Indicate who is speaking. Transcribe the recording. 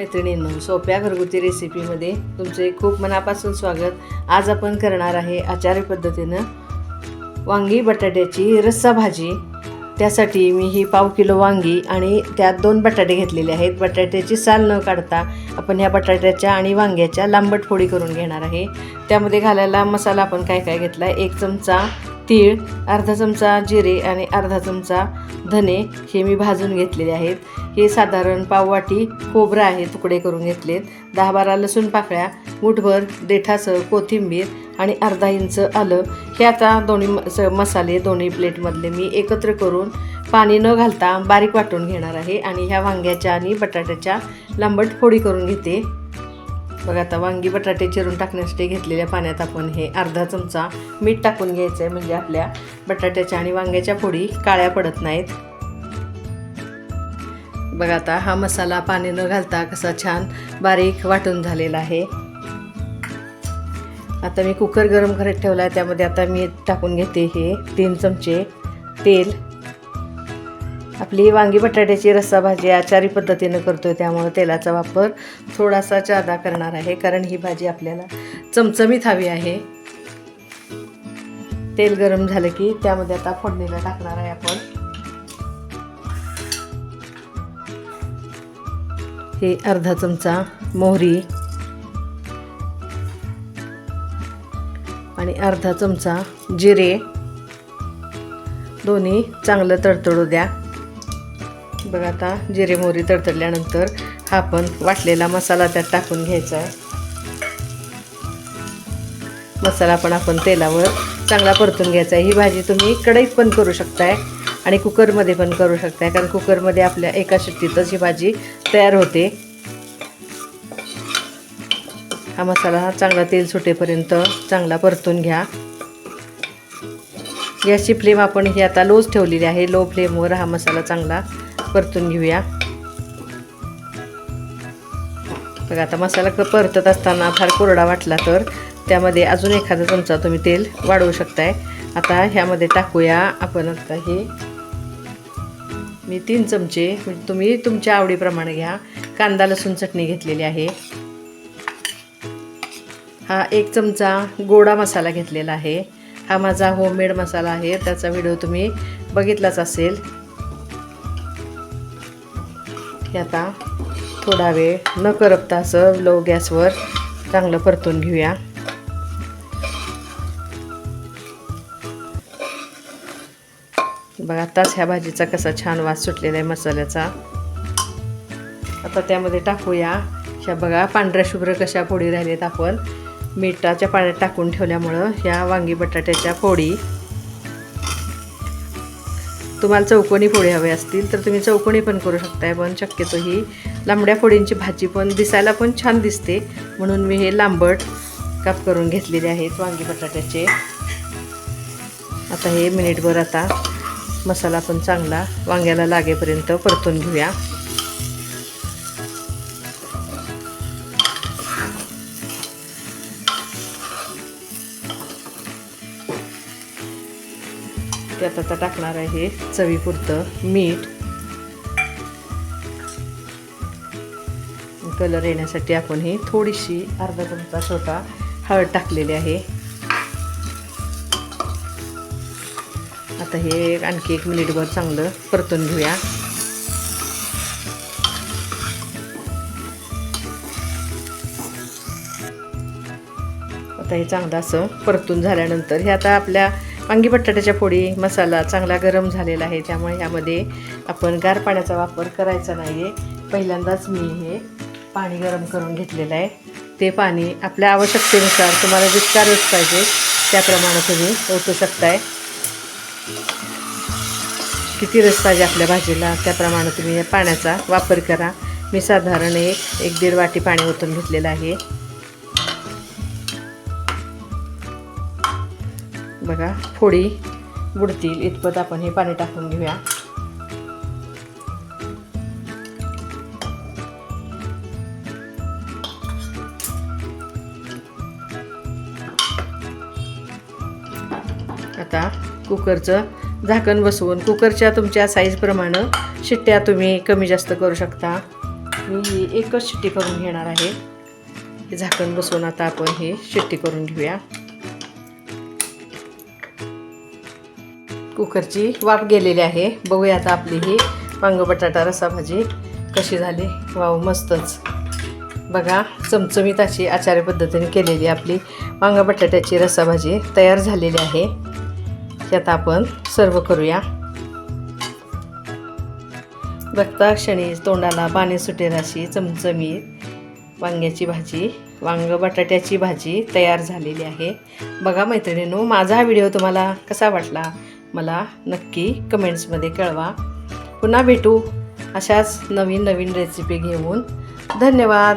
Speaker 1: मैत्रिणींनो सोप्या घरगुती रेसिपीमध्ये तुमचे खूप मनापासून स्वागत. आज आपण करणार आहे आचारी पद्धतीनं वांगी बटाट्याची रस्सा भाजी. त्यासाठी मी ही पाव किलो वांगी आणि त्यात दोन बटाटे घेतलेले आहेत. बटाट्याची साल न काढता आपण ह्या बटाट्याच्या आणि वांग्याच्या लांबट फोडी करून घेणार आहे. त्यामध्ये घालायला मसाला आपण काय काय घेतला आहे एक चमचा तीळ अर्धा चमचा जिरे आणि अर्धा चमचा धने हे मी भाजून घेतलेले आहेत. हे साधारण पाववाटी खोबरं आहे तुकडे करून घेतलेत. दहा बारा लसूण पाकळ्या मुठभर देठासह कोथिंबीर आणि अर्धा इंच आलं. हे आता दोन्ही म- स मसाले दोन्ही प्लेटमधले मी एकत्र करून पाणी न घालता बारीक वाटून घेणार आहे आणि ह्या वांग्याच्या आणि बटाट्याच्या लांबट फोडी करून घेते. बघा आता वांगी बटाटे चिरून टाकण्यासाठी घेतलेल्या पाण्यात आपण हे अर्धा चमचा मीठ टाकून घ्यायचं आहे म्हणजे आपल्या बटाट्याच्या आणि वांग्याच्या फोडी काळ्या पडत नाहीत. बघा आता हा मसाला पाणी न घालता कसा छान बारीक वाटून झालेला आहे. आता मी कुकर गरम करत ठेवला आहे त्यामध्ये आता मी टाकून घेते हे तीन चमचे तेल. आपली वांगी बटाट्याची रस्सा भाजी आचारी पद्धतीनं आहे त्यामुळं तेलाचा वापर थोडासा जादा करणार आहे कारण ही भाजी आपल्याला चमचमीत हवी आहे. तेल गरम झालं की त्यामध्ये आता फोडणीला टाकणार आहे आपण. हे अर्धा चमचा मोहरी आणि अर्धा चमचा जिरे. दोन्ही चांगलं तडतडू द्या. बघा आता जिरे मोहरी तडतडल्यानंतर हा आपण वाटलेला मसाला त्यात टाकून घ्यायचा. आहे मसाला पण आपण तेलावर चांगला परतून घ्यायचा. आहे ही भाजी तुम्ही कढईत पण करू शकताय आणि कुकरमध्ये पण करू शकताय. कारण कुकरमध्ये आपल्या एका शिट्टीतच ही भाजी तयार होते. हा मसाला चांगला तेल सुटेपर्यंत चांगला परतून घ्या. गॅसची फ्लेम आपण ही आता लोच ठेवलेली आहे. लो फ्लेमवर हा मसाला चांगला परतून घेऊया. बघा आता मसाला क परतत असताना फार कोरडा वाटला तर त्यामध्ये अजून एखादा चमचा तुम्ही तेल वाढवू शकताय. आता ह्यामध्ये टाकूया आपण आता हे. मी तीन चमचे म्हणजे तुम्ही तुमच्या आवडीप्रमाणे घ्या. कांदा लसूण चटणी घेतलेली आहे. हा एक चमचा गोडा मसाला घेतलेला आहे. हा माझा होममेड मसाला आहे. त्याचा व्हिडिओ तुम्ही बघितलाच असेल. हे आता थोडा वेळ न करपता असं लो गॅसवर चांगलं परतून घेऊया. बघा आताच ह्या भाजीचा कसा छान वास सुटलेला आहे मसाल्याचा. आता त्यामध्ये टाकूया. ह्या बघा पांढऱ्या शुभ्र कशा फोडी राहिलेत आपण. मिठाच्या पाण्यात टाकून ठेवल्यामुळं ह्या वांगी बटाट्याच्या फोडी तुम्हाला चौकोनी फोडी हवे असतील तर तुम्ही चौकोनी पण करू शकताय. पण शक्यतो ही लांबड्या फोडींची भाजी पण दिसायला पण छान दिसते. म्हणून मी हे लांबट काप करून घेतलेले आहेत वांगी बटाट्याचे. आता हे मिनिटभर आता मसाला पण चांगला वांग्याला लागेपर्यंत परतून घेऊया. त्यात आता टाकणार आहे चवीपुरतं मीठ. कलर येण्यासाठी आपण ही थोडीशी अर्धा चमचा छोटा हळद टाकलेली आहे. आता हे आणखी एक मिनिटभर चांगलं परतून घेऊया. आता हे चांगलं असं परतून झाल्यानंतर हे आता आपल्या वांगी बटाट्याच्या पोळी मसाला चांगला गरम झालेला आहे त्यामुळे ह्यामध्ये आपण गार पाण्याचा वापर करायचा नाही आहे पहिल्यांदाच मी हे पाणी गरम करून घेतलेलं आहे. ते पाणी आपल्या आवश्यकतेनुसार तुम्हाला जितका रस पाहिजे त्याप्रमाणे तुम्ही ओतू शकताय. किती रस पाहिजे आपल्या भाजीला त्याप्रमाणे तुम्ही पाण्याचा वापर करा. मी साधारण एक एक दीड वाटी पाणी ओतून घेतलेलं आहे. बघा फोडी बुडतील. इतपत आपण हे पाणी टाकून घेऊया. आता कुकरचं झाकण बसवून कुकरच्या तुमच्या साईजप्रमाणे शिट्ट्या तुम्ही कमी जास्त करू शकता. मी ही एकच शिट्टी करून घेणार आहे. झाकण बसवून आता आपण हे शिट्टी करून घेऊया. कुकरची वाफ गेलेली आहे. बघूया आता आपली ही वांग बटाटा रसा भाजी कशी झाली. वाव मस्तच. बघा चमचमीत अशी आचार्य पद्धतीने केलेली आपली वांग बटाट्याची रसा भाजी तयार झालेली आहे. त्यात आता आपण सर्व करूया. बघता क्षणी तोंडाला पाणी सुटेल अशी चमचमीत वांग्याची भाजी वांग बटाट्याची भाजी तयार झालेली आहे. बघा मैत्रिणींनो माझा हा व्हिडिओ तुम्हाला कसा वाटला? मला नक्की कमेंट्समध्ये कळवा. पुन्हा भेटू अशाच नवीन नवीन रेसिपी घेऊन. धन्यवाद!